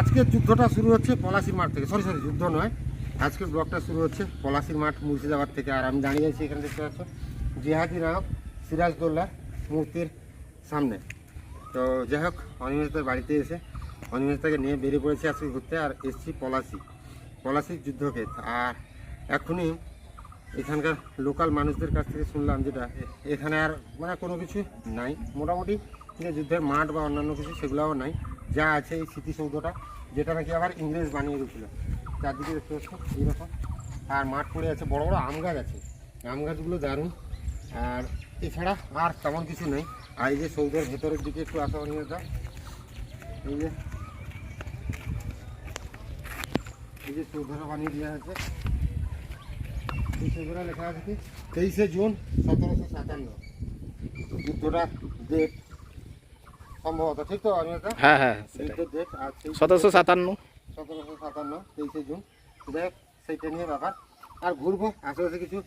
আজকের যুদ্ধটা শুরু হচ্ছে পলাশির মাঠ থেকে। সরি সরি যুদ্ধ নয়। আজকের ব্লকটা শুরু হচ্ছে পলাশির মাঠ, মুর্শিদাবাদ থেকে। আর আমি দাঁড়িয়ে আছি এখানে দেখতে পাচ্ছ, জিহাদি নায়ক সিরাজদৌল্লা মূর্তির সামনে। তো যাই হোক, অনিমেষদের বাড়িতে এসে অনিমেষদাকে নিয়ে বেরিয়ে পড়েছি আজকে ঘুরতে আর এসছি পলাশি। পলাশির যুদ্ধক্ষেত। আর এখনই এখানকার লোকাল মানুষদের কাছ থেকে শুনলাম যেটা এখানে আর মানে কোনো কিছু নাই। মোটামুটি যুদ্ধের মাঠ বা অন্যান্য কিছু সেগুলোও নাই। যা আছে এই স্মৃতিসৌধটা, যেটা নাকি আবার ইংরেজ বানিয়ে দিয়েছিল। চারদিকে দেখতে পাচ্ছ, এইরকম। আর মাঠ পড়ে আছে, বড় বড় আম গাছ আছে। আম গাছগুলো দারুণ। আর এছাড়া আর তেমন কিছু নেই। আর এই যে সৌধের ভেতরের দিকে একটু আসা অনিয়তা এই যে এই যে সৌধটা বানিয়ে দেওয়া আছে এই সৌধটা লেখা আছে কি? তেইশে জুন সতেরোশো সাতান্ন। যুদ্ধটা ডেট সম্ভবত ঠিক তো অনিয়তা হ্যাঁ হ্যাঁ সেই সতেরোশো সাতান্ন। সতেরোশো সাতান্ন তেইশে জুন। হোক সেইটা নিয়ে ব্যাপার। আর ঘুরবো আশেপাশে কিছু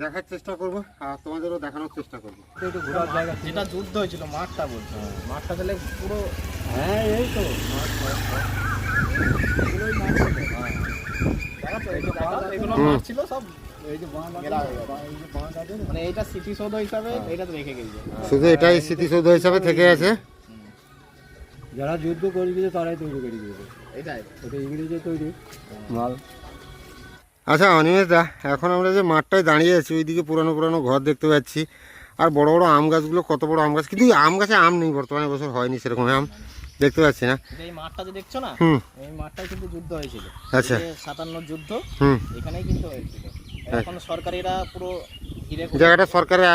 দেখার চেষ্টা করব আর তোমাদেরও দেখানোর চেষ্টা করব। একটু ঘোরার জায়গা যেটা যুদ্ধ হয়েছিল মাঠটা বলছো। মাঠটা তাহলে পুরো হ্যাঁ এই তো। মাঠ মাঠ, মাঠ। এগুলোই মাঠ ছিল, হ্যাঁ। এই যে এই যে বাঁধ মানে এইটা স্মৃতিসৌধ হিসাবে এইটা তো রেখে গেছে। শুধু এটাই স্মৃতিসৌধ হিসাবে থেকে আছে যারা যুদ্ধ করে দিয়েছে তারাই তৈরি করে দিয়েছে। এটাই। ওটা ইংরেজে তৈরি। মাল। আচ্ছা অনিমেষ দা এখন আমরা যে মাঠটায় দাঁড়িয়ে আছি ওইদিকে পুরানো পুরানো ঘর দেখতে পাচ্ছি। আর বড় বড় আম গাছগুলো কত বড় আম গাছ। কিন্তু আম গাছে আম নেই বর্তমানে বছর হয়নি সেরকম আম। দেখতে পাচ্ছি না। এই মাঠটা যে দেখছ না হুম। এই মাঠটাই কিন্তু যুদ্ধ হয়েছিল। আচ্ছা। যে যুদ্ধ হুম। এখানেই কিন্তু হয়েছিল। এখন সরকারিরা পুরো জায়গাটা সরকারের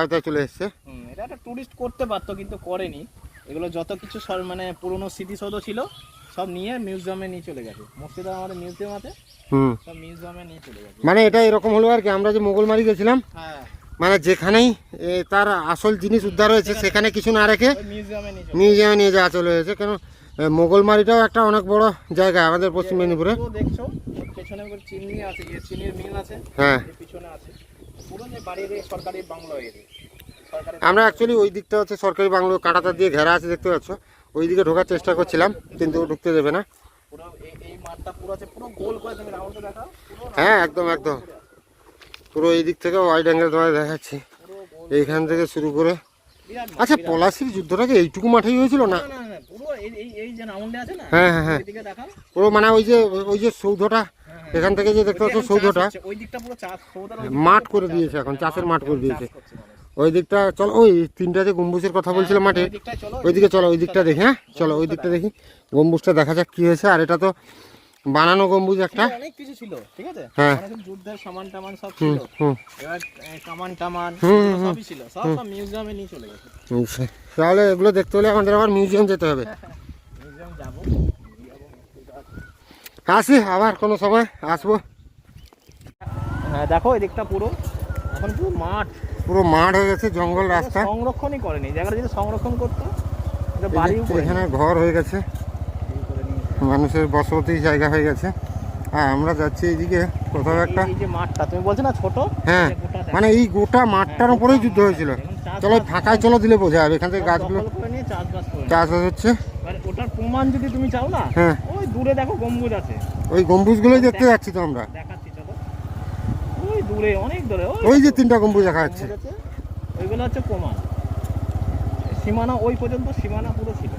আয়তায় চলে এসছে। এটা একটা টুরিস্ট করতে পারতো কিন্তু করেনি। এগুলো যত কিছু মানে পুরনো স্মৃতিসৌধ ছিল সব নিয়ে মিউজিয়ামে নিয়ে চলে গেছে। মুর্শিদাবাদ আমাদের মিউজিয়াম আছে সব মিউজিয়ামে নিয়ে চলে গেছে। মানে এটা এরকম হলো আর কি আমরা যে মোগলমারি গেছিলাম হ্যাঁ। মানে যেখানেই তার আসল জিনিস উদ্ধার হয়েছে সেখানে কিছু না রেখে মিউজিয়ামে নিয়ে যাওয়া চলে হয়েছে। কেন মোগলমারিটাও একটা অনেক বড় জায়গা আমাদের পশ্চিম মেদিনীপুরে। পুরো দেখছ পেছনে চিনি আছে চিনির মিল আছে হ্যাঁ। পিছনে আছে। পুরো যে বাড়ির সরকারি বাংলো এরিয়া। আমরা অ্যাকচুয়ালি ওই দিকটা হচ্ছে সরকারি বাংলো কাঁটাতার দিয়ে ঘেরা আছে দেখতে পাচ্ছ? ওই দিকে ঢোকার চেষ্টা করছিলাম কিন্তু ঢুকতে দেবে না। পুরো এই এই মাঠটা পুরো আছে পুরো গোল করে তুমি রাউন্ডে দেখাও। হ্যাঁ একদম একদম। পুরো এই দিক থেকে ওয়াইড অ্যাঙ্গেল তোমায় দেখাচ্ছি। এইখান থেকে শুরু করে। আচ্ছা পলাশির যুদ্ধটা যুদ্ধটাকে এইটুকু মাঠেই হয়েছিল না? না না না পুরো এই এই এই যে রাউন্ডে আছে না হ্যাঁ হ্যাঁ হ্যাঁ। পুরো মানে ওই যে ওই যে সৌধটা এখান থেকে যে দেখতে পাচ্ছ সৌধটা মাঠ করে দিয়েছে এখন হ্যাঁ, চাষের মাঠ করে দিয়েছে। ওই দিকটা চলো ওই তিনটা যে গম্বুজের কথা বলছিল মাঠে চলো ওইদিকে চলো ওই দিকটা দেখি হ্যাঁ চলো ওই দিকটা দেখি। গম্বুজটা দেখা যাক কি হয়েছে আর এটা তো বানানো গম্বুজ একটা। অনেক কিছু ছিল ঠিক আছে? হ্যাঁ। যুদ্ধের সামান টামান সব ছিল। এবার কামান টামান হুম, এগুলো হুম, সবই ছিল সব সব মিউজিয়ামে নিয়ে চলে গেছে। আচ্ছা। তাহলে এগুলো দেখতে হলে আমাদের আবার মিউজিয়াম যেতে হবে। মিউজিয়াম যাব। আসি আবার কোনো সময় আসব। হ্যাঁ দেখো এই দিকটা পুরো। এখন পুরো মাঠ। পুরো মাঠ হয়ে গেছে জঙ্গল রাস্তা। সংরক্ষণই করেনি। জায়গাটা যদি সংরক্ষণ করতো এখানে ঘর হয়ে গেছে। মানুষের বসতি জায়গা হয়ে গেছে। আর আমরা যাচ্ছি এইদিকে কোথাও একটা। মাঠটা তুমি বলছো না ছোট? হ্যাঁ মানে এই গোটা মাঠটার উপরেই যুদ্ধ হয়েছিল। চলো ফাঁকায় চলো দিলে বোঝা যাবে এখান থেকে গাছগুলো চাষবাস হচ্ছে। ওটার প্রমাণ যদি তুমি চাও না হ্যাঁ। ওই দূরে দেখো গম্বুজ আছে। ওই গম্বুজগুলোই দেখতে যাচ্ছি তো আমরা। দেখাচ্ছি চলো। ওই দূরে অনেক দূরে ওই যে তিনটা গম্বুজ দেখা যাচ্ছে। ওইগুলো হচ্ছে প্রমাণ। সীমানা ওই পর্যন্ত সীমানা পুরো ছিল।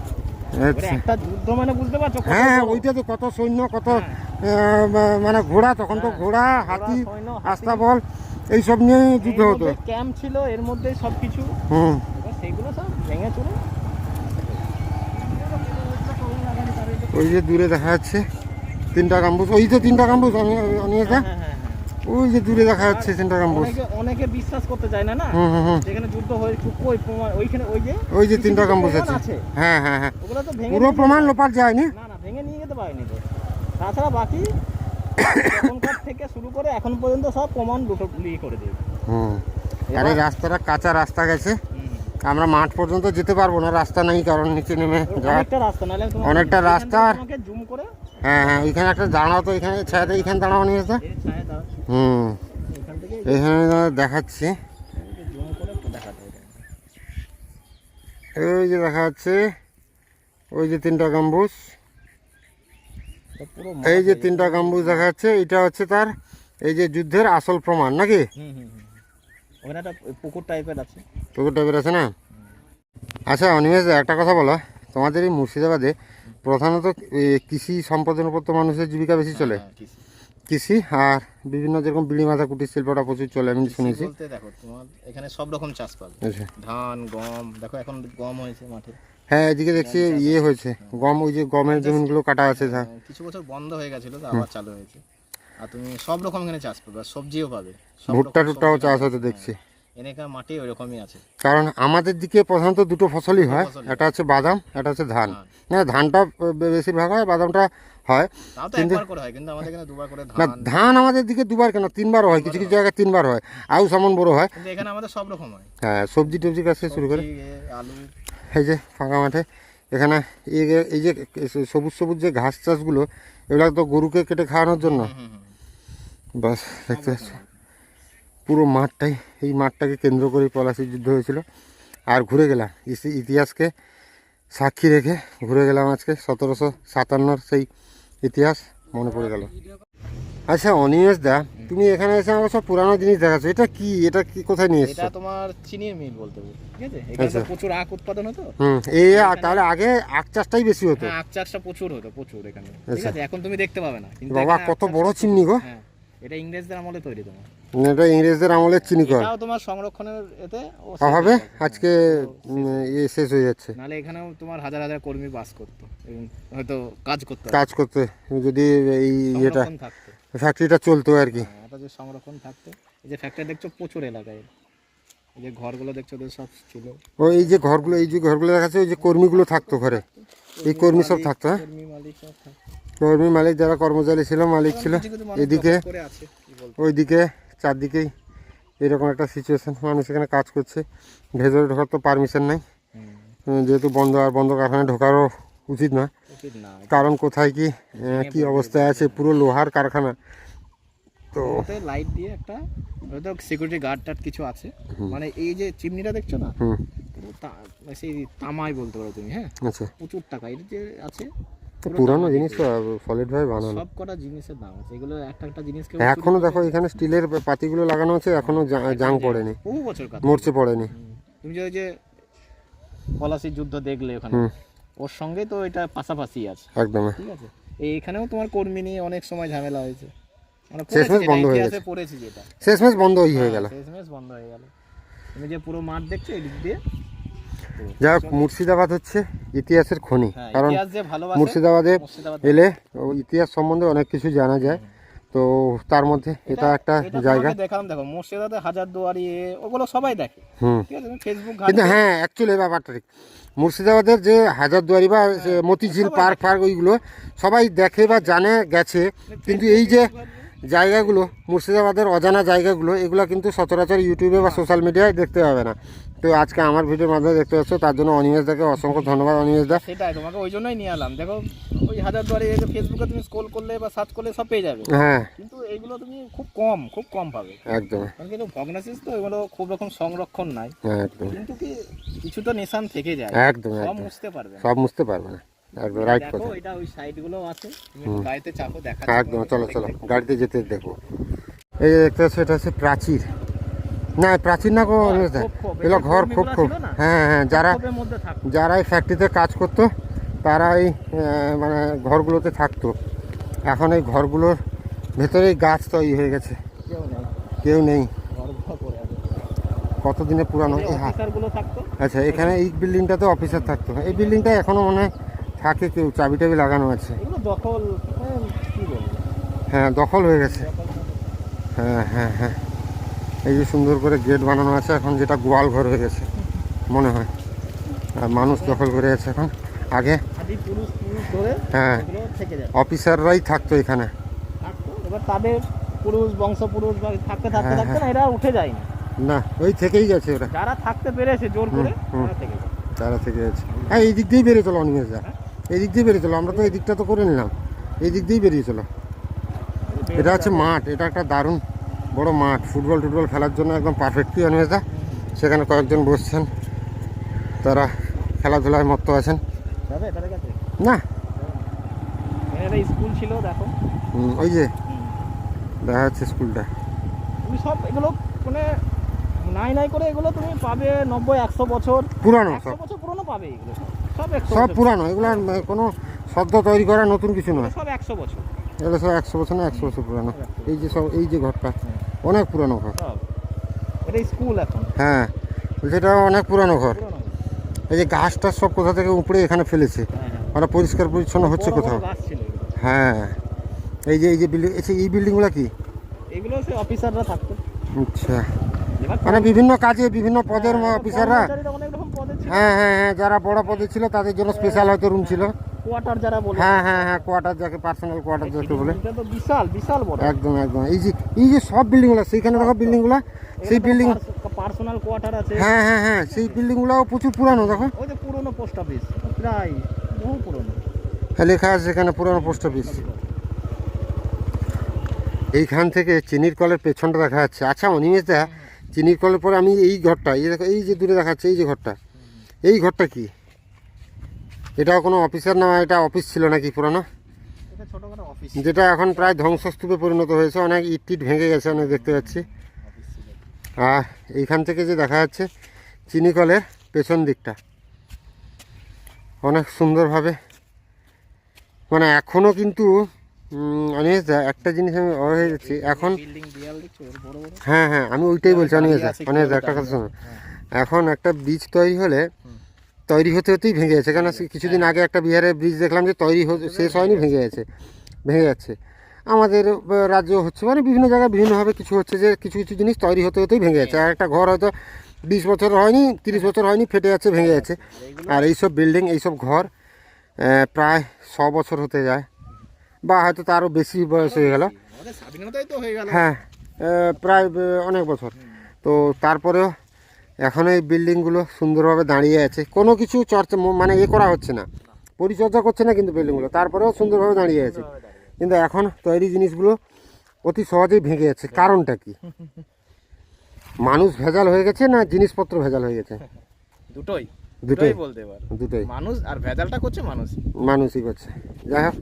আচ্ছা। একটা যুদ্ধ মানে বুঝতে পারছ হ্যাঁ হ্যাঁ ওইটা তো কত সৈন্য কত হ্যাঁ। মানে ঘোড়া তখন তো ঘোড়া হাতি সৈন্য, হাতি। আস্তাবল এইসব নিয়ে যুদ্ধ এর হতো ক্যাম্প ছিল এর মধ্যে সবকিছু। হুম। সেইগুলো সব ভেঙে চলে ওই যে দূরে দেখা যাচ্ছে। তিনটা গাম্বুজ। ওই তো তিনটা গাম্বুজ আমি অনিয়েতা হ্যাঁ হ্যাঁ হ্যাঁ ওই যে দূরে দেখা যাচ্ছে তিনটা গাম্বুজ। অনেকে বিশ্বাস করতে চায় না না? হুম হুম হুম। যেখানে যুদ্ধ হয়ে ওই প্রমাণ ওইখানে ওই যে ওই যে তিনটা গাম্বুজ আছে। হ্যাঁ হ্যাঁ হ্যাঁ। ওগুলো তো ভেঙে পুরো প্রমাণ লোপার যায়নি। না না ভেঙে নিয়ে যেতে পারেনি তো। তাছাড়া বাকি তখনকার থেকে শুরু করে এখন পর্যন্ত সব প্রমাণ দুটো ইয়ে করে দিয়েছে। হুম। আর রাস্তাটা কাঁচা রাস্তা গেছে। আমরা মাঠ পর্যন্ত যেতে পারব না রাস্তা নেই কারণ নিচে নেমে যা অনেকটা রাস্তা অনেকটা রাস্তা জুম করে হ্যাঁ হ্যাঁ ওইখানে একটা দাঁড়াও তো এখানে ছায়াতে এইখানে দাঁড়াও নিয়ে দাও হুম এখান এখানে দেখাচ্ছি। ওই যে দেখা যাচ্ছে ওই যে তিনটা গাম্বুজ। এই যে তিনটা গাম্বুজ দেখা যাচ্ছে এটা হচ্ছে তার এই যে যুদ্ধের আসল প্রমাণ নাকি? পুকুর টাইপের আছে। পুকুর টাইপের আছে না? আচ্ছা অনিমেষ একটা কথা বলো। তোমাদের এই মুর্শিদাবাদে প্রধানত কৃষি সম্পাদনের উপর তো মানুষের জীবিকা বেশি চলে। হ্যাঁ, কৃষি। আর বিভিন্ন যেরকম বিড়ি মাথা কুটির শিল্পটা প্রচুর চলে আমি শুনেছি। বলতে দেখো তোমার এখানে সব রকম চাষ পাবে। আচ্ছা। ধান গম দেখো এখন গম হয়েছে মাঠে। হ্যাঁ এদিকে দেখছি ইয়ে হয়েছে গম ওই যে গমের জমিগুলো কাটা আছে হ্যাঁ, কিছু বছর বন্ধ হয়ে গেছিল তো আবার চালু হয়েছে। আর তুমি সব রকম এখানে চাষ পাবে আর সবজিও পাবে। ভুট্টা টুট্টাও চাষ। হতে দেখছি। এনেকার মাটি ওইরকমই আছে। কারণ আমাদের দিকে প্রধানত দুটো ফসলই হয় একটা হচ্ছে বাদাম একটা হচ্ছে ধান। না ধানটা বেশিরভাগ হয় বাদামটা হয়। হয় কিন্তু না ধান আমাদের দিকে দুবার কেন? তিনবার হয় কিছু কিছু জায়গায় তিনবার হয়। আউ সামন বড় হয়। এখানে আমাদের সব রকম হয়। হ্যাঁ সবজি টবজি থেকে শুরু করে। আলু। এই যে ফাঁকা মাঠে এখানে এই যে- এই যে সবুজ সবুজ যে ঘাস চাষগুলো এগুলো তো গরুকে কেটে খাওয়ানোর জন্য। বাস দেখতে পাচ্ছ। পুরো মাঠটাই এই মাঠটাকে কেন্দ্র করে পলাশির যুদ্ধ হয়েছিল। আর ঘুরে গেলাম। ইতিহাসকে সাক্ষী রেখে ঘুরে গেলাম আজকে। সতেরোশো সাতান্নর সেই ইতিহাস মনে পড়ে গেল। আচ্ছা অনিমেষ দা তুমি এখানে এসে আমার সব পুরানো জিনিস দেখাচ্ছ। এটা কি? এটা কি কোথায় নিয়ে এসছো? এটা তোমার চিনির মিল বলতে ঠিক আছে? এখানে আচ্ছা। প্রচুর আখ উৎপাদন হতো। হুম এই তাহলে আগে আখ চাষটাই বেশি হতো। হ্যাঁ আখ চাষটা প্রচুর হতো প্রচুর এখানে ঠিক আচ্ছা। আছে? এখন তুমি দেখতে পাবে না। কিন্তু বাবা কত বড় চিমনি গো। হ্যাঁ এটা ইংরেজদের আমলে তৈরি তোমার। এটা ইংরেজদের আমলের চিনি কর এটাও তোমার সংরক্ষণের এতে অভাবে আজকে ইয়ে শেষ হয়ে যাচ্ছে। নাহলে এখানেও তোমার হাজার হাজার কর্মী বাস করতো এবং হয়তো কাজ করতো। কাজ করতে যদি এই ইয়েটা ফ্যাক্টরিটা চলতো আর কি। হ্যাঁ, এটা যে সংরক্ষণ থাকতো এই যে ফ্যাক্টরি দেখছ প্রচুর এলাকায় এই যে ঘরগুলো দেখছ ওদের সব ছিল। ও এই যে ঘরগুলো এই যে ঘরগুলো দেখাচ্ছে ওই যে কর্মীগুলো থাকতো ঘরে। এই কর্মী সব থাকতো হ্যাঁ? কর্মী মালিক সব থাকতো। কর্মী মালিক যারা কর্মচারী ছিল মালিক ছিল এদিকে ওইদিকে চারদিকেই এরকম একটা সিচুয়েশন মানুষ এখানে কাজ করছে। ভেতরে ঢোকার তো পারমিশন নাই। যেহেতু বন্ধ আর বন্ধ কারখানায় ঢোকারও উচিত না কারণ কোথায় কি কি অবস্থায় আছে? পুরো লোহার কারখানা। তো লাইট দিয়ে একটা হয়তো সিকিউরিটি গার্ড টার্ড কিছু আছে। মানে এই যে চিমনিটা দেখছ না? সেই তামাই বলতে পারো তুমি হ্যাঁ? আচ্ছা। প্রচুর টাকা। এর যে আছে পুরানো জিনিস তো সলিড ভাবে বানানো। সব কটা জিনিসের দাম আছে। এগুলো একটা একটা জিনিস কেউ এখনও দেখো এখানে স্টিলের পাতিগুলো লাগানো আছে এখনও জাং পড়েনি। বহু বছর কাজ। মরচে পড়েনি। তুমি যে যে পলাশির যুদ্ধ দেখলে ওখানে ওর সঙ্গে তো এটা পাশাপাশি আছে। একদম। ঠিক আছে? এই এখানেও তোমার কর্মী নিয়ে অনেক সময় ঝামেলা হয়েছে। শেষমেশ বন্ধ হয়ে ইতিহাসে পড়েছি যেটা। শেষমেশ বন্ধ হয়ে গেল। শেষমেশ বন্ধ হয়ে গেল। তুমি যে পুরো মাঠ দেখছ এদিক দিয়ে? যা হোক, মুর্শিদাবাদ হচ্ছে ইতিহাসের খনি। হ্যাঁ কারণ মুর্শিদাবাদে এলে ইতিহাস সম্বন্ধে অনেক কিছু জানা যায়। তো তার মধ্যে এটা একটা জায়গা। দেখালাম দেখো মুর্শিদাবাদে হাজার দুয়ারি এ, ওগুলো সবাই দেখে। হুম। কিন্তু হ্যাঁ অ্যাকচুয়ালি ব্যাপারটা ঠিক মুর্শিদাবাদের যে হাজারদুয়ারি বা মতিঝিল পার্ক ফার্ক ওইগুলো সবাই দেখে বা জানে গেছে। কিন্তু এই যে জায়গাগুলো মুর্শিদাবাদের অজানা জায়গাগুলো এগুলো কিন্তু সচরাচর ইউটিউবে বা সোশ্যাল মিডিয়ায় দেখতে পাবে না। তো আজকে আমার ভিডিওর মাধ্যমে দেখতে পাচ্ছ তার জন্য অনিমেষ দাকে অসংখ্য ধন্যবাদ। অনিমেষ দা। সেটাই তোমাকে ওই জন্যই নিয়ে এলাম। দেখো ওই হাজার দুয়ারি এই যে ফেসবুকে তুমি স্ক্রল করলে বা সার্চ করলে সব পেয়ে যাবে। হ্যাঁ। কিন্তু এইগুলো তুমি খুব কম খুব কম পাবে। একদম। কারণ কিন্তু ভগ্নাশিস তো এগুলো খুব রকম সংরক্ষণ নাই। হ্যাঁ একদম। কিন্তু কি কিছু তো নিশান থেকে যায়। একদম সব মুছতে পারবে সব বুঝতে পারবে না। একদম রাইট কথা এটা ওই সাইডগুলো আছে। তুমি গাড়িতে চাপো দেখা একদম চলো চলো গাড়িতে যেতে দেখো। এই দেখতে পাচ্ছ এটা হচ্ছে প্রাচীর। না প্রাচীর না এগুলো ঘর কর্মীগুলো খোপ ছিল না? হ্যাঁ হ্যাঁ যারা যারা এই ফ্যাক্টরিতে কাজ করতো তারা এই মানে ঘরগুলোতে থাকতো। এখন এই ঘরগুলোর ভেতরেই গাছ তৈরি হয়ে গেছে। কেউ নেই। ঘর ঘর কতদিনের পুরানো হ্যাঁ আচ্ছা এখানে এই বিল্ডিংটাতে অফিসার থাকতো। এই বিল্ডিংটা এখনও মনে হয় থাকে কেউ চাবি টাবি লাগানো আছে। দখল বলব? হ্যাঁ দখল হয়ে গেছে। হ্যাঁ হ্যাঁ হ্যাঁ। এই যে সুন্দর করে গেট বানানো আছে এখন যেটা গোয়াল ঘর হয়ে গেছে মনে হয়। আর মানুষ দখল করে আছে এখন। আগে হ্যাঁ অফিসাররাই থাকতো এখানে। এবার তাদের পুরুষ বংশ পুরুষ বা থাকতে থাকতে হ্যাঁ, থাকতে না এরা উঠে যায় না। না ওই থেকেই গেছে ওরা। যারা থাকতে পেরেছে জোর করে তারা থেকে গেছে। হ্যাঁ এই দিক দিয়েই বেরিয়ে চলো অনিমেষ দা। এই দিক দিয়ে বেরিয়ে চলো আমরা তো এই দিকটা তো করে নিলাম। এই দিক দিয়েই বেরিয়ে চলো। এটা হচ্ছে মাঠ এটা একটা দারুণ বড় মাঠ। ফুটবল টুটবল খেলার জন্য একদম পারফেক্ট কি অনিমেষ দা সেখানে কয়েকজন বসছেন। তারা খেলাধুলায় মত্ত আছেন। না। স্কুল ছিল দেখো। ওই যে। দেখা যাচ্ছে স্কুলটা তুমি সব এগুলো মানে নাই নাই করে এগুলো তুমি পাবে নব্বই একশো বছর। পুরানো একশো বছর পুরনো পাবে এগুলো। সব। পুরানো এগুলো কোনো সদ্য তৈরি করা নতুন কিছু নয়। সব একশো বছর। এগুলো সব একশো বছর না একশো বছর পুরানো। এই যে সব এই যে ঘরটা অনেক পুরানো ঘর। এটা স্কুল এখন। হ্যাঁ বলছি এটা অনেক পুরানো ঘর। এই যে গাছ টাছ সব কোথা থেকে উপরে এখানে ফেলেছে হ্যাঁ হ্যাঁ। পরিষ্কার পরিচ্ছন্ন হচ্ছে কোথাও। হ্যাঁ। এই যে এই যে বিল্ডিং এই বিল্ডিংগুলো কি? এগুলো সে অফিসাররা থাকতো। আচ্ছা। মানে বিভিন্ন কাজে বিভিন্ন পদের অফিসাররা হ্যাঁ হ্যাঁ হ্যাঁ যারা বড় পদে ছিল তাদের জন্য স্পেশাল হয়তো রুম ছিল। কোয়ার্টার যারা বলে। হ্যাঁ হ্যাঁ হ্যাঁ কোয়ার্টার যাকে পার্সোনাল কোয়ার্টার যাকে বলে। এটা তো বিশাল বিশাল বড়। একদম একদম। এই যে এই যে সব বিল্ডিংগুলো সেইখানে দেখো বিল্ডিংগুলো সেই বিল্ডিং পার্সোনাল কোয়ার্টার আছে। হ্যাঁ হ্যাঁ হ্যাঁ সেই বিল্ডিংগুলোও প্রচুর পুরানো দেখো। ওই যে পুরনো পোস্ট অফিস প্রায় বহু পুরনো। হ্যাঁ, লেখা আছে এখানে পুরানো পোস্ট অফিস এইখান থেকে চিনির কলের পেছনটা দেখা যাচ্ছে। আচ্ছা অনিমেষদা চিনির কলের পরে আমি এই ঘরটা এই দেখো এই যে দূরে দেখাচ্ছে এই যে ঘরটা। এই ঘরটা কি? এটাও কোনো অফিসের না এটা অফিস ছিল নাকি পুরানো? এটা যেটা এখন প্রায় ধ্বংসস্তূপে পরিণত হয়েছে অনেক ইট টিট ভেঙে গেছে অনেক দেখতে পাচ্ছি। আর এইখান থেকে যে দেখা যাচ্ছে চিনি কলের পেছন দিকটা। অনেক সুন্দরভাবে। মানে এখনও কিন্তু অনিমেষদা একটা জিনিস আমি অবাক হয়ে যাচ্ছি এখন হ্যাঁ হ্যাঁ আমি ওইটাই বলছি দাঁড়িয়ে অনিমেষদা আছে, অনিমেষদা কীভাবে একটা কথা শোনো। এখন একটা বীজ তৈরি হলে তৈরি হতে হতেই ভেঙে যাচ্ছে কেন কিছুদিন আগে একটা বিহারের ব্রিজ দেখলাম যে তৈরি হতে শেষ হয়নি ভেঙে গেছে। ভেঙে যাচ্ছে। আমাদের রাজ্য হচ্ছে মানে বিভিন্ন জায়গায় বিভিন্নভাবে কিছু হচ্ছে যে কিছু কিছু জিনিস তৈরি হতে হতেই ভেঙে যাচ্ছে। আর একটা ঘর হয়তো বিশ বছর হয়নি তিরিশ বছর হয়নি ফেটে যাচ্ছে ভেঙে যাচ্ছে। আর এইসব বিল্ডিং এইসব ঘর প্রায় ছ বছর হতে যায়। বা হয়তো তারও বেশি বয়স হয়ে হয়ে গেল। হ্যাঁ প্রায় অনেক বছর। তো তারপরেও এখন এই বিল্ডিংগুলো সুন্দরভাবে দাঁড়িয়ে আছে। কোনো কিছু চর্চা মানে এ করা হচ্ছে না। পরিচর্যা করছে না কিন্তু বিল্ডিংগুলো। তারপরেও সুন্দরভাবে দাঁড়িয়ে আছে। কিন্তু এখন তৈরি জিনিসগুলো অতি সহজেই ভেঙে যাচ্ছে। কারণটা কি? মানুষ ভেজাল হয়ে গেছে না জিনিসপত্র ভেজাল হয়ে গেছে? দুটোই। দুটোই। বলতে পারো। দুটোই। মানুষ আর ভেজালটা করছে মানুষ মানুষই করছে। যাই হোক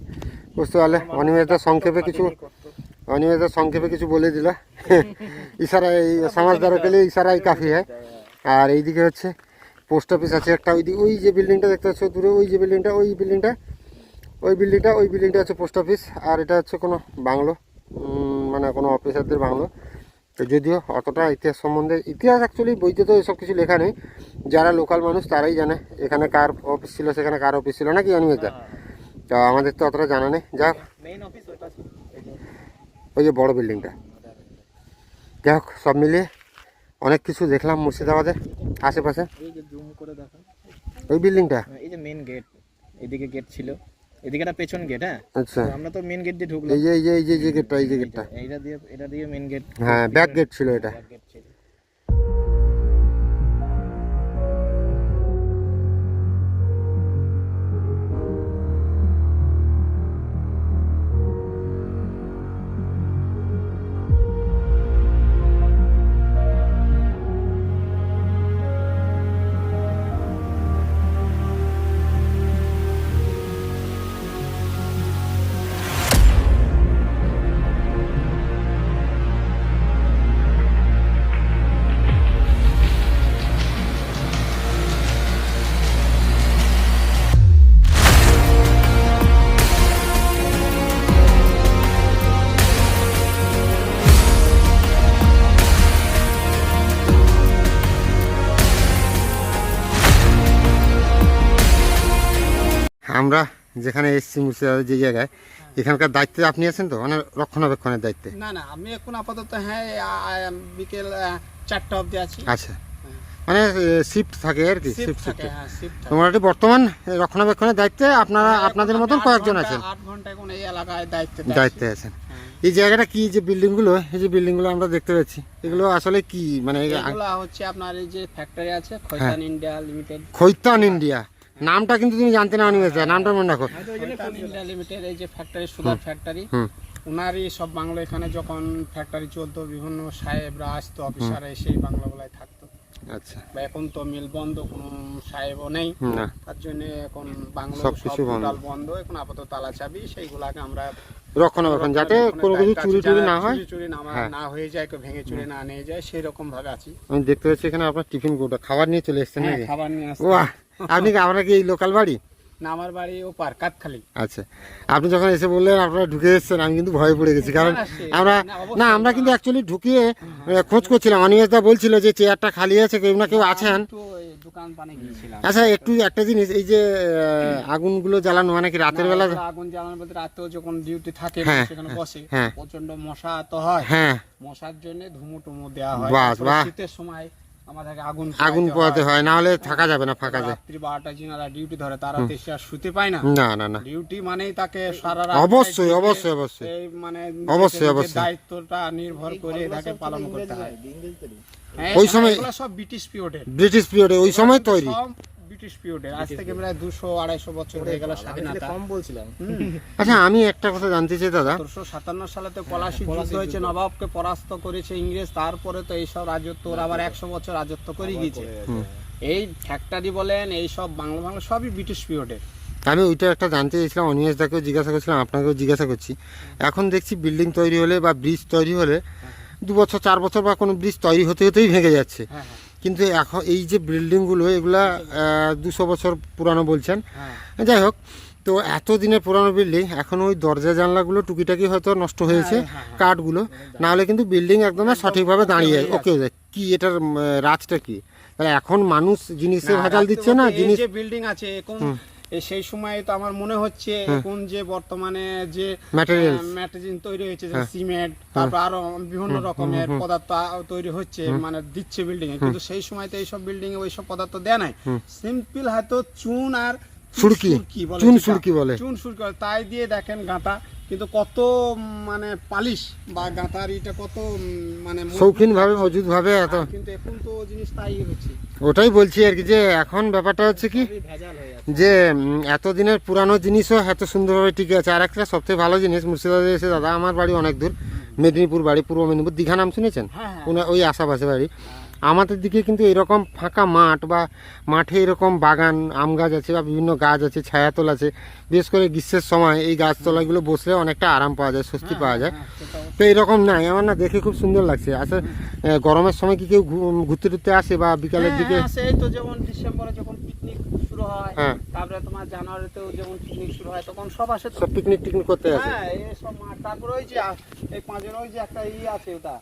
বুঝতে পারলে? অনিমেষদা সংক্ষেপে কিছু অনিমেষদা সংক্ষেপে কিছু বলে দিল। ইশারা এই সমাজদারও পেলে ইশারাই কাফি হয়? আর এইদিকে হচ্ছে পোস্ট অফিস আছে একটা ওই ওই যে বিল্ডিংটা দেখতে পাচ্ছ দূরে ওই যে বিল্ডিংটা ওই বিল্ডিংটা ওই বিল্ডিংটা ওই বিল্ডিংটা হচ্ছে পোস্ট অফিস আর এটা হচ্ছে কোনো বাংলো মানে কোনো অফিসারদের বাংলো। তো যদিও অতটা ইতিহাস সম্বন্ধে ইতিহাস অ্যাকচুয়ালি বইতে তো এসব কিছু লেখা নেই যারা লোকাল মানুষ তারাই জানে এখানে কার অফিস ছিল সেখানে কার অফিস ছিল নাকি অনিমেষদা তো আমাদের তো অতটা জানা নেই যাক ওই যে বড় বিল্ডিংটা। যাই হোক সব মিলিয়ে অনেক কিছু দেখলাম মুর্শিদাবাদে আশেপাশে। এই যে জুম করে দেখো ওই বিল্ডিংটা? এই যে মেইন গেট এদিকে গেট ছিল। এদিকে একটা পেছন গেট হ্যাঁ? আচ্ছা। আমরা তো মেইন গেট দিয়ে ঢুকলাম। এই যে এই যে এই যে যে গেটটা এই যে গেটটা এইটা দিয়ে এটা দিয়ে মেইন গেট হ্যাঁ ব্যাক গেট ছিল এটা। আমরা যেখানে এসেছি মুর্শিদাবাদের যে জায়গায় এখানকার দায়িত্বে আপনি আছেন তো? মানে রক্ষণাবেক্ষণের দায়িত্বে? না না আমি এখন আপাতত হ্যাঁ বিকেল চারটা অবধি আছি। আচ্ছা। মানে শিফট থাকে আর কি শিফট থাকে হ্যাঁ মোটামুটি বর্তমান রক্ষণাবেক্ষণের দায়িত্বে? আপনারা আপনাদের মতন কয়েকজন আছেন। আট ঘণ্টা এখন এই এলাকায় দায়িত্বে দায়িত্বে আছেন। এই জায়গাটা কি যে বিল্ডিংগুলো এই যে বিল্ডিংগুলো আমরা দেখতে পাচ্ছি এগুলো আসলে কি মানে এগুলো হচ্ছে আপনার এই যে ফ্যাক্টরি আছে Khaitan India Limited Khaitan India. নামটা কিন্তু তুমি জানতে না অনিমেষ নামটা মনে রাখো। ইন্ডিয়া লিমিটেড এই যে ফ্যাক্টরি সুগার ফ্যাক্টরি ওনারই সব বাংলো এখানে যখন ফ্যাক্টরি চলতো বিভিন্ন সাহেবরা আসতো অফিসার সেই বাংলাগুলায় থাকতো। আচ্ছা। এখন তো মিল বন্ধ কোনো সাহেবও নেই। তার জন্য এখন বাংলা সব বন্ধ। বন্ধ এখন আপাতত তালা চাবি সেইগুলাকে আমরা রক্ষণাবেক্ষণ যাতে কোনো কিছু চুরি টুরি না হয়। চুরি না হ্যাঁ। না হয়ে যায় কেউ ভেঙে চুরি না নিয়ে যায় সেই রকম ভাবে আছি। আমি দেখতে পাচ্ছি এখানে আপনার টিফিন কোটা খাবার নিয়ে চলে এসেছেন হ্যাঁ, খাবার নিয়ে আসছি। আপনি কি আপনার কি এই লোকাল বাড়ি? না আমার বাড়ি ও পার কাতখালি আচ্ছা। আপনি যখন এসে বললেন আপনারা ঢুকে এসেছেন আমি কিন্তু ভয়ে পড়ে গেছি। কারণ আমরা না, আমরা কিন্তু অ্যাকচুয়ালি ঢুকিয়ে খোঁজ করছিলাম। অনিমেষদা বলছিল যে চেয়ারটা খালি আছে কেউ না কেউ আছেন। দোকান পানে গিয়েছিলাম। আচ্ছা একটু একটা জিনিস এই যে আগুনগুলো জ্বালানো মানে কি রাতের বেলা? আগুন জ্বালানোর বলতে রাতেও যখন ডিউটি থাকে হ্যাঁ, সেখানে বসে। হ্যাঁ। প্রচণ্ড মশা তো হয়। হ্যাঁ। মশার জন্য ধুমু টুমু দেওয়া হয় শীতের সময় আমাদেরকে আগুন আগুন পোহাতে হয়। না হলে থাকা যাবে না ফাঁকা যায়। রাত্রি বারোটা যিনারা ডিউটি ধরে তারা আর শুতে পায় না। না না না। ডিউটি মানেই তাকে সারা রাত অবশ্যই অবশ্যই অবশ্যই। এই মানে অবশ্যই, অবশ্যই। দায়িত্বটা নির্ভর করে তাকে পালন করতে হয়। হ্যাঁ, ওই সময়- সব ব্রিটিশ পিরিয়ডে ব্রিটিশ পিরিয়ডে ওই সময় তৈরি। ব্রিটিশ পিরিয়ডের আজ থেকে প্রায় দুশো আড়াইশো বছর হয়ে গেল স্বাধীনতা। কম বলছিলাম আচ্ছা আমি একটা কথা জানতে চাই দাদা। সতেরোশো সাতান্ন সালেতে পলাশি যুদ্ধ হয়েছে নবাবকে পরাস্ত করেছে ইংরেজ তারপরে তো এইসব রাজত্ব ওরা আবার একশো বছর রাজত্ব করে গিয়েছে। এই ফ্যাক্টরি বলেন এই সব বাংলা বাংলা সবই ব্রিটিশ পিরিয়ডের আমি ওইটা একটা জানতে চাইছিলাম অনিমেষ দাকেও জিজ্ঞাসা করছিলাম আপনাকেও জিজ্ঞাসা করছি। এখন দেখছি বিল্ডিং তৈরি হলে বা ব্রিজ তৈরি হলে দু বছর চার বছর বা কোনো ব্রিজ তৈরি হতে হতেই ভেঙে যাচ্ছে। হ্যাঁ। কিন্তু এখন এই যে বিল্ডিংগুলো এগুলা দুশো বছর পুরানো বলছেন। হ্যাঁ। যাই হোক তো এত দিনের পুরানো বিল্ডিং এখন ওই দরজা জানলাগুলো টুকিটাকি হয়তো নষ্ট হয়েছে হ্যাঁ, হ্যাঁ। কাঠগুলো। নাহলে কিন্তু বিল্ডিং একদম সঠিকভাবে দাঁড়িয়ে ওকে কি এটার রাজটা কি? তাহলে এখন মানুষ জিনিসে ভাজাল দিচ্ছে না জিনিস বিল্ডিং আছে সেই সময় তো আমার মনে হচ্ছে এখন যে বর্তমানে যে ম্যাটেরিয়াল তৈরি হয়েছে সিমেন্ট তারপর আরও বিভিন্ন রকমের পদার্থ তৈরি হচ্ছে মানে দিচ্ছে বিল্ডিং এ। কিন্তু সেই সময় তো এইসব বিল্ডিং এ ওইসব পদার্থ দেয় নাই। সিম্পল হয়তো চুন আর সুরকি। চুন সুরকি বলে। চুন সুরকি বলে। তাই দিয়ে দেখেন গাঁথা কিন্তু কত মানে পালিশ বা গাঁথার এটা কত মানে শৌখিন ভাবে মজুদ ভাবে এত কিন্তু এখন তো জিনিস তাই হচ্ছে। ওটাই বলছি আর কি যে এখন ব্যাপারটা হচ্ছে কি ভেজাল হয়ে যে এতদিনের পুরানো জিনিসও এত সুন্দরভাবে টিকে আছে। আর একটা সবথেকে ভালো জিনিস মুর্শিদাবাদে এসে দাদা আমার বাড়ি অনেক দূর। মেদিনীপুর বাড়ি পূর্ব মেদিনীপুর। দীঘা নাম শুনেছেন? হ্যাঁ হ্যাঁ। ওই আশেপাশে বাড়ি। আমাদের দিকে কিন্তু এরকম ফাঁকা মাঠ বা মাঠে এরকম বাগান আম গাছ আছে বা বিভিন্ন গাছ আছে ছায়াতল আছে বিশেষ করে গ্রীষ্মের সময় এই গাছতলাগুলো বসলে অনেকটা আরাম পাওয়া যায় স্বস্তি পাওয়া যায়। হ্যাঁ, তো এরকম নাই। আমার না দেখে খুব সুন্দর লাগছে। আচ্ছা গরমের সময় কি কেউ ঘুরতে টুরতে আসে বা বিকালের হ্যাঁ, দিকে? হ্যাঁ, তো যেমন ডিসেম্বরে যখন হয় হ্যাঁ। তারপরে তোমার জানুয়ারিতেও যেমন পিকনিক শুরু হয় তখন সব আসে সব পিকনিক টিকনিক করতে আসে। হ্যাঁ এই সব মাঠ তারপরে ওই যে এই পাঁচের ওই যে একটা ই আছে ওটা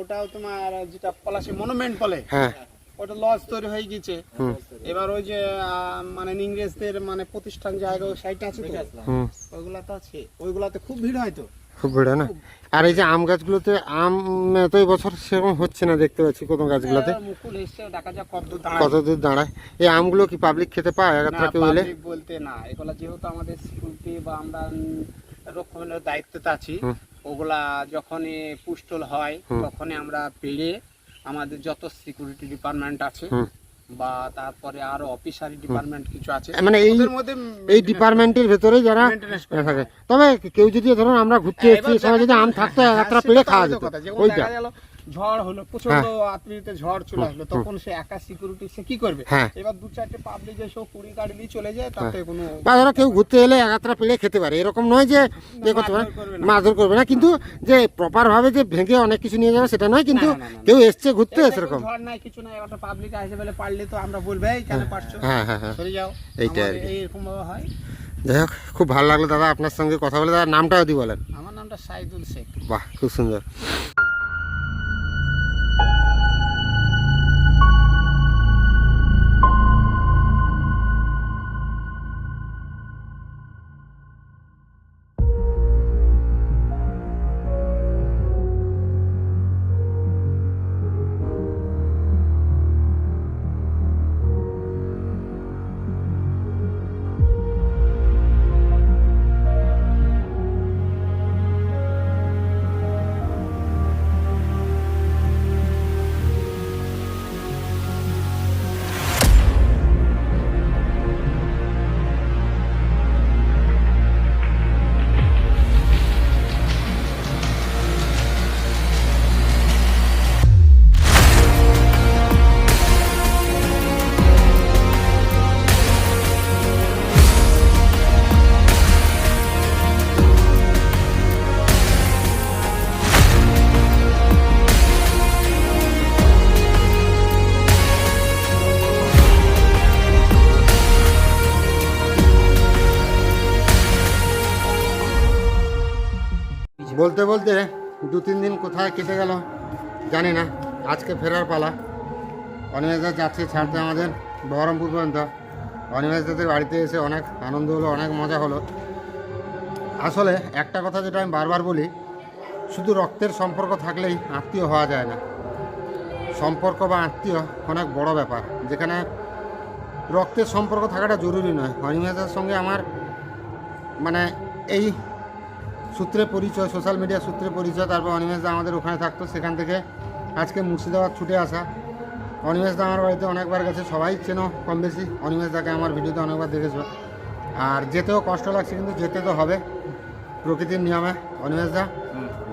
ওটাও তোমার যেটা পলাশি মনুমেন্ট বলে। হ্যাঁ। ওটা লজ তৈরি হয়ে গেছে এবার ওই যে মানে ইংরেজদের মানে প্রতিষ্ঠান জায়গা ওই সাইডটা আছে তো? ওইগুলা তো আছে। ওইগুলাতে খুব ভিড় হয় তো? ভিড় না? আর এই যে আম গাছগুলোতে আম এত বছর সেরকম হচ্ছে না দেখতে পাচ্ছি কত গাছগুলোতে। কত দূর দাঁড়ায়। এই আমগুলো কি পাবলিক খেতে পায় না কেউ এলে বলতে না। এগুলা যেহেতু আমাদের সিকিউরিটি বা আমরা রক্ষণের দায়িত্বতে আছি ওগুলা যখনই পুষ্টল হয়। তখনই আমরা পেড়ে আমাদের যত সিকিউরিটি ডিপার্টমেন্ট আছে। বা তারপরে আরও অফিসারি ডিপার্টমেন্ট কিছু আছে? মানে এই এই ডিপার্টমেন্টের ভেতরে যারা থাকে। তবে কেউ যদি ধরুন আমরা ঘুরতে হ্যাঁ, এসেছি সবাই যদি আম থাকতে হ্যাঁ, একটা পেড়ে খাওয়া যেত। ওইটা। ঝড় হলো প্রচণ্ড আত্মীয়তে ঝড় চলে আসলো তখন সে একা সিকিউরিটি সে কি করবে? হ্যাঁ। এবার দু চারটে পাবলিক এসে কুড়ি গাড়ি নিয়ে চলে যায় তাতে কোনো বা ধরো কেউ ঘুরতে এলে এগারটা পেড়ে খেতে পারে এরকম নয় যে ইয়ে করতে পারে মারধর করবে না। কিন্তু যে প্রপার ভাবে যে ভেঙে অনেক কিছু নিয়ে যাবে সেটা নয় কিন্তু। কেউ এসছে ঘুরতে সেরকম। ঝড় নাই কিছু নাই একটা পাবলিক আসে বলে পারলে তো আমরা বলবে এই কেন পারছ? হ্যাঁ হ্যাঁ হ্যাঁ। যাও। এইটা। ভাবে হয়। যাই হোক খুব ভালো লাগল দাদা আপনার সঙ্গে কথা বলে দাদা নামটাও দি বলেন। আমার নামটা সাইদুল শেখ। বাহ খুব সুন্দর। কোথায় কেটে গেল জানি না। আজকে ফেরার পালা। অনিমেষদা যাচ্ছে ছাড়তে আমাদের বহরমপুর পর্যন্ত। অনিমেষদাদের বাড়িতে এসে অনেক আনন্দ হলো, অনেক মজা হলো। আসলে একটা কথা যেটা আমি বারবার বলি, শুধু রক্তের সম্পর্ক থাকলেই আত্মীয় হওয়া যায় না। সম্পর্ক বা আত্মীয় অনেক বড় ব্যাপার। যেখানে রক্তের সম্পর্ক থাকাটা জরুরি নয়। অনিমেষদার সঙ্গে আমার মানে এই সূত্রে পরিচয় সোশ্যাল মিডিয়া সূত্রে পরিচয় তারপর অনিমেষদা আমাদের ওখানে থাকতো সেখান থেকে আজকে মুর্শিদাবাদ ছুটে আসা। অনিমেষদা আমার বাড়িতে অনেকবার গেছে সবাই চেনো কম বেশি অনিমেষদাকে আমার ভিডিওতে অনেকবার দেখেছ। আর যেতেও কষ্ট লাগছে কিন্তু যেতে তো হবে প্রকৃতির নিয়মে। অনিমেষদা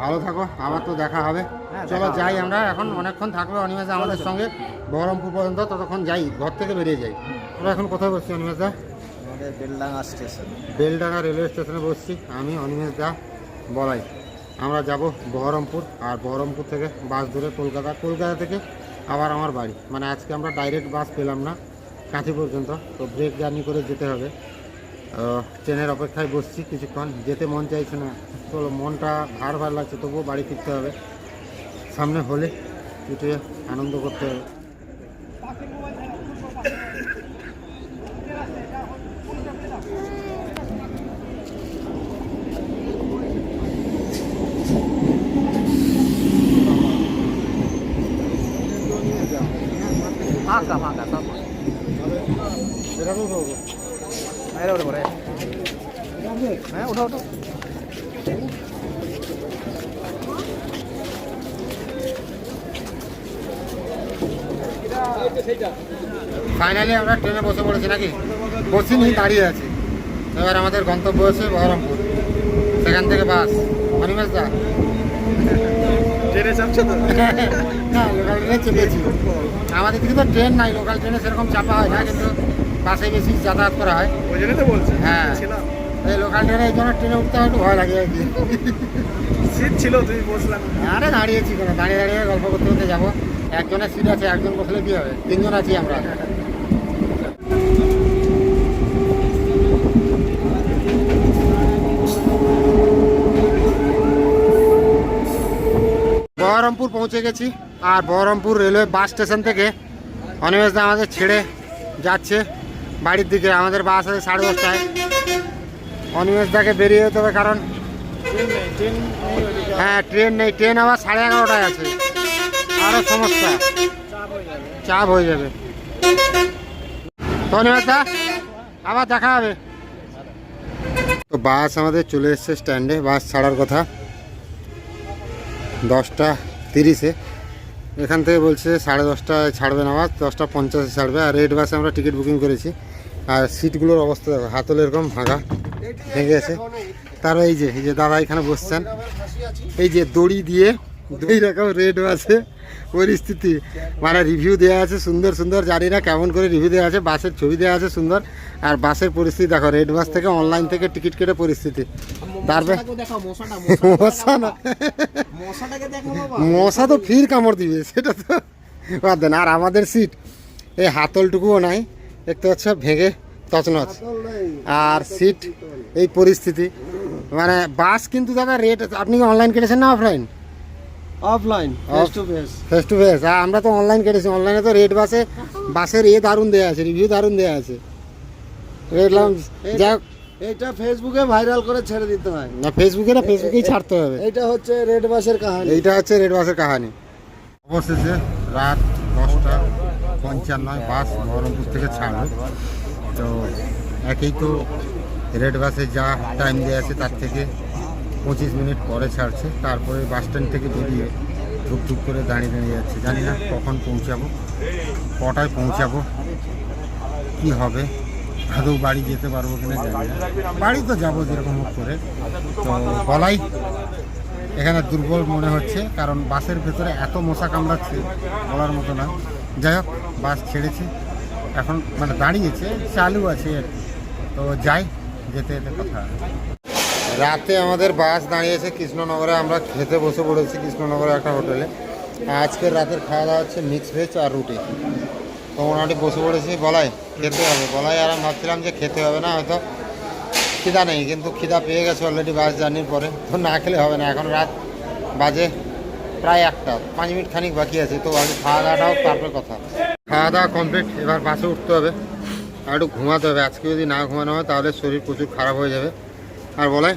ভালো থাকো আবার তো দেখা হবে। চলো যাই আমরা এখন অনেকক্ষণ থাকবে অনিমেষদা আমাদের সঙ্গে। বহরমপুর পর্যন্ত ততক্ষণ যাই ঘর থেকে বেরিয়ে যাই। আমরা এখন কোথায় বসছি অনিমেষদা আমাদের বেলডাঙ্গা স্টেশন। বেলডাঙ্গা রেলওয়ে স্টেশনে বসছি আমি অনিমেষ দা। বলাই। আমরা যাব বহরমপুর, আর বহরমপুর থেকে বাস ধরে কলকাতা। কলকাতা থেকে আবার আমার বাড়ি। মানে আজকে আমরা ডাইরেক্ট বাস পেলাম না কাঁথি পর্যন্ত। তো ব্রেক জার্নি করে যেতে হবে। ট্রেনের অপেক্ষায় বসছি কিছুক্ষণ। যেতে মন চাইছে না। তো মনটা ভার ভার লাগছে, তবুও বাড়ি ফিরতে হবে। সামনে হলে একটু আনন্দ করতে হবে ফাঁকা ফাঁকা সব এরকম করব বাইরে ওঠে পড়ে হ্যাঁ ওঠো ওঠো ফাইনালি আমরা ট্রেনে বসে পড়েছি নাকি? বসিনি দাঁড়িয়ে আছি। এবার আমাদের গন্তব্য হচ্ছে বহরমপুর। সেখান থেকে বাস। অনিমেষ দা? ট্রেনে চাপছে তো? হ্যাঁ লোকাল ট্রেনে চেপেছি। আমাদের দিকে তো ট্রেন নাই লোকাল ট্রেনে সেরকম চাপা হয় না কিন্তু বাসে বেশি যাতায়াত করা হয়। ওই জন্যই তো বলছি হ্যাঁ। এই লোকাল ট্রেনে এই জন্য ট্রেনে উঠতে একটু ভয় লাগে আর কি। সিট ছিল তুমি বসলাম। আরে দাঁড়িয়েছি কেন দাঁড়িয়ে দাঁড়িয়ে গল্প করতে করতে যাব। একজনের সিট আছে একজন বসলে কি হবে? তিনজন আছি আমরা। বহরমপুর পৌঁছে গেছি আর বহরমপুর রেলওয়ে বাস স্টেশন থেকে অনিমেষদা আমাদের ছেড়ে যাচ্ছে। বাড়ির দিকে, আমাদের বাস আছে সাড়ে দশটায়। অনিমেষদাকে বেরিয়ে যেতে হবে কারণ হ্যাঁ ট্রেন নেই। ট্রেন আবার সাড়ে এগারোটায় আছে। আরও সমস্যা। চাপ হয়ে যাবে। ধন্যবাদ দা, আবার দেখা হবে। তো বাস আমাদের চলে এসছে স্ট্যান্ডে, বাস ছাড়ার কথা। দশটা তিরিশে। এখান থেকে বলছে সাড়ে দশটায় ছাড়বে না বাস, দশটা পঞ্চাশে ছাড়বে। আর রেড বাসে আমরা টিকিট বুকিং করেছি। আর সিটগুলোর অবস্থা দেখো হাতল এরকম ভাঙা ভেঙে গেছে। তার এই যে এই যে দাদা এখানে বসছেন। এই যে দড়ি দিয়ে দুই রকম রেড আছে। পরিস্থিতি। মানে রিভিউ দেওয়া আছে সুন্দর সুন্দর। জানি না কেমন করে রিভিউ দেওয়া আছে বাসের ছবি দেওয়া আছে সুন্দর। আর বাসের পরিস্থিতি দেখো রেড বাস থেকে অনলাইন থেকে টিকিট কেটে পরিস্থিতি। তারপরে মশা না। মশা তো ফির কামড় দিবে সেটা তো বাদ দেন। আর আমাদের সিট এই হাতলটুকুও নাই। দেখতে পাচ্ছ ভেঙে তছনছ। আর সিট এই পরিস্থিতি। মানে বাস কিন্তু দাদা রেট আপনি কি অনলাইন কেটেছেন না offline offline face to face face to face আর আমরা তো অনলাইন কেটেছি। অনলাইনে তো রেট বাসে বাসের এ দারুণ দেওয়া আছে রিভিউ দারুণ দেওয়া আছে। দেখলাম যাই এটা ফেসবুকে ভাইরাল করে ছেড়ে দিতে হয়। না ফেসবুকে না ফেসবুকেই ছাড়তে হবে। এটা হচ্ছে রেড বাসের কাহানি। এটা হচ্ছে রেড বাসের কাহানি। অবশেষে রাত দশটা। পঞ্চান্ন, বাস বহরমপুর থেকে ছাড়বে তো একেই তো রেড বাসে যা টাইম দেওয়া আছে তার থেকে পঁচিশ মিনিট পরে ছাড়ছে। তারপরে বাস স্ট্যান্ড থেকে বেরিয়ে ধুক করে দাঁড়িয়ে দাঁড়িয়ে যাচ্ছে। জানি না কখন পৌঁছাবো, কটায় পৌঁছাবো, কি হবে, আদৌ বাড়ি যেতে পারব কিনা জানি না। বাড়ি তো যাব যেরকম হোক করে। তো বলাই এখানে দুর্বল মনে হচ্ছে, কারণ বাসের ভেতরে এত মশা কামড়াচ্ছে বলার মতো না। যাই হোক, বাস ছেড়েছে। এখন মানে দাঁড়িয়েছে, চালু আছে। তো যাই, যেতে যেতে কথা রাতে আমাদের বাস দাঁড়িয়েছে কৃষ্ণনগরে, আমরা খেতে বসে পড়েছি কৃষ্ণনগরে একটা হোটেলে। আজকের রাতের খাওয়া দাওয়া হচ্ছে মিক্স ভেজ আর রুটি। তো মোটামুটি বসে পড়েছি, বলাই খেতে হবে। বলাই আর আমি ভাবছিলাম যে খেতে হবে না, হয়তো খিদা নেই, কিন্তু খিদা পেয়ে গেছে অলরেডি বাস জার্নির পরে। তো না খেলে হবে না, এখন রাত বাজে প্রায় একটা পাঁচ মিনিট খানিক বাকি আছে তো আগে খাওয়া দাওয়াটাও তারপর কথা খাওয়া দাওয়া কমপ্লিট এবার বাসে উঠতে হবে আর একটু ঘুমাতে হবে। আজকে যদি না ঘুমানো হয় তাহলে শরীর প্রচুর খারাপ হয়ে যাবে। আর বলে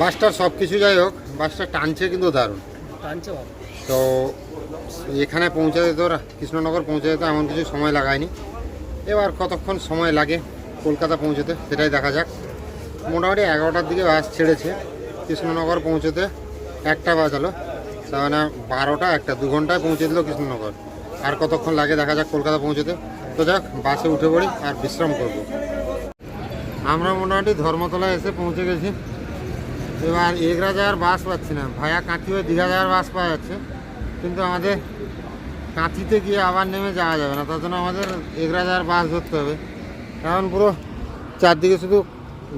বাসটার সব কিছু যাই হোক বাসটা টানছে কিন্তু দারুণ। টানছে তো এখানে পৌঁছে যেত ওরা কৃষ্ণনগর পৌঁছে যেত এমন কিছু সময় লাগায়নি। এবার কতক্ষণ সময় লাগে কলকাতা পৌঁছতে সেটাই দেখা যাক। মোটামুটি এগারোটার দিকে বাস ছেড়েছে। কৃষ্ণনগর পৌঁছতে একটা বাজালো তার মানে বারোটা, একটা দু ঘন্টায় পৌঁছে দিল কৃষ্ণনগর। আর কতক্ষণ লাগে দেখা যাক কলকাতা পৌঁছতে। তো যাক, বাসে উঠে পড়ি আর বিশ্রাম করব। আমরা মোটামুটি ধর্মতলায় এসে পৌঁছে গেছি। এবার এগরা যাওয়ার বাস পাচ্ছি না। ভায়া কাঁথি হয়ে দীঘা যাওয়ার বাস পাওয়া যাচ্ছে। কিন্তু আমাদের কাঁথিতে গিয়ে আবার নেমে যাওয়া যাবে না। তার জন্য আমাদের এগরা যাওয়ার বাস ধরতে হবে। কারণ পুরো চারদিকে শুধু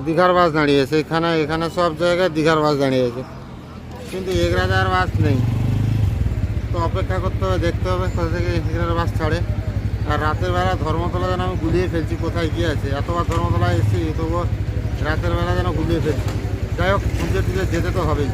দীঘার বাস দাঁড়িয়েছে এখানে এখানে সব জায়গায় দীঘার বাস দাঁড়িয়েছে কিন্তু এগরা যাওয়ার বাস নেই। তো অপেক্ষা করতে হবে, দেখতে হবে কোথা থেকে এগরার বাস ছাড়ে। আর রাতের বেলা ধর্মতলা যেন আমি গুলিয়ে ফেলছি, কোথায় গিয়ে আছে। এতবার ধর্মতলায় এসেছি, তবুও রাতের বেলা যেন গুলিয়ে ফেলছি। যাই হোক সূর্যের দিকে যেতে তো হবেই।